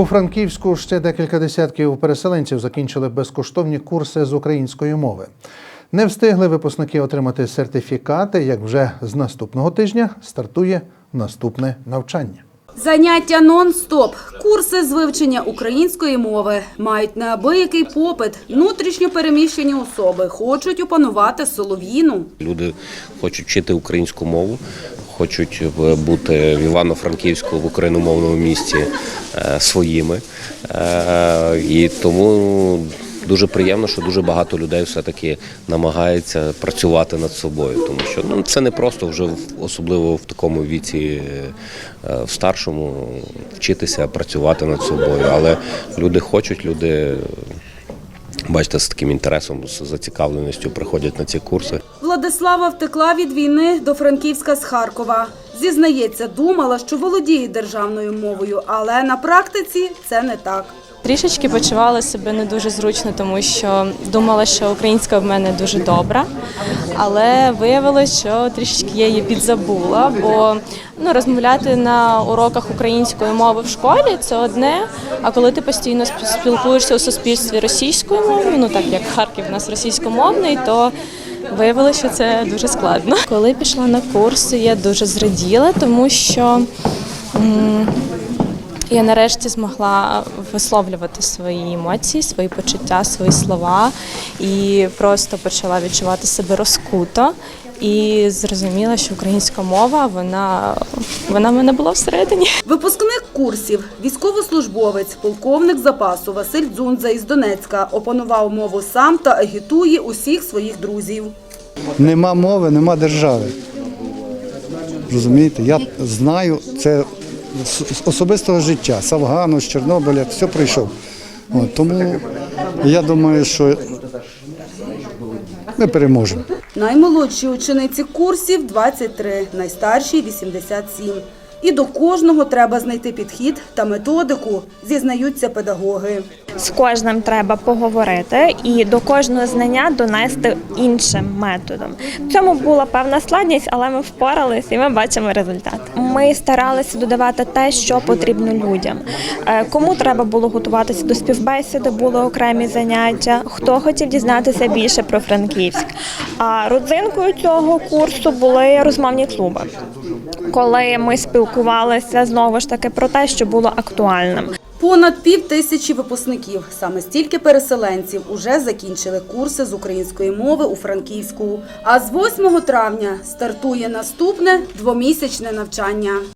У Франківську ще декілька десятків переселенців закінчили безкоштовні курси з української мови. Не встигли випускники отримати сертифікати, як вже з наступного тижня стартує наступне навчання. Заняття нон-стоп. Курси з вивчення української мови мають неабиякий попит. Внутрішньо переміщені особи хочуть опанувати солов'їну. Люди хочуть вчити українську мову, хочуть бути в Івано-Франківську в україномовному місті е, своїми. Е, І тому дуже приємно, що дуже багато людей все-таки намагається працювати над собою, тому що ну, це не просто вже особливо в такому віці, е, в старшому, вчитися працювати над собою. Але люди хочуть, люди. Бачите, з таким інтересом, з зацікавленістю приходять на ці курси. Владислава втекла від війни до Франківська з Харкова. Зізнається, думала, що володіє державною мовою, але на практиці це не так. Трішечки почувала себе не дуже зручно, тому що думала, що українська в мене дуже добра, але виявилось, що трішечки я її підзабула, бо ну, розмовляти на уроках української мови в школі це одне. А коли ти постійно сп- спілкуєшся у суспільстві російською мовою, ну так як Харків у нас російськомовний, то Виявилося, що це дуже складно. Коли пішла на курси, я дуже зраділа, тому що я нарешті змогла висловлювати свої емоції, свої почуття, свої слова і просто почала відчувати себе розкуто. І зрозуміла, що українська мова вона, вона в мене була всередині. Випускник курсів, військовослужбовець, полковник запасу Василь Дзунза із Донецька опанував мову сам та агітує усіх своїх друзів. Нема мови, нема держави. Розумієте, я знаю це особистого життя, з Афгану, з Чорнобиля, все прийшов. От, тому я думаю, що ми переможемо. Наймолодші учениці курсів 23, найстарші 87. І до кожного треба знайти підхід та методику, зізнаються педагоги. З кожним треба поговорити і до кожного знання донести іншим методом. В цьому була певна складність, але ми впоралися і ми бачимо результат. Ми старалися додавати те, що потрібно людям. Е, Кому треба було готуватися до співбесіди, були окремі заняття. Хто хотів дізнатися більше про Франківськ. А родзинкою цього курсу були розмовні клуби. Коли ми спілкувалися знову ж таки про те, що було актуальним. Понад пів тисячі випускників, саме стільки переселенців, уже закінчили курси з української мови у Франківську. А з 8 травня стартує наступне двомісячне навчання.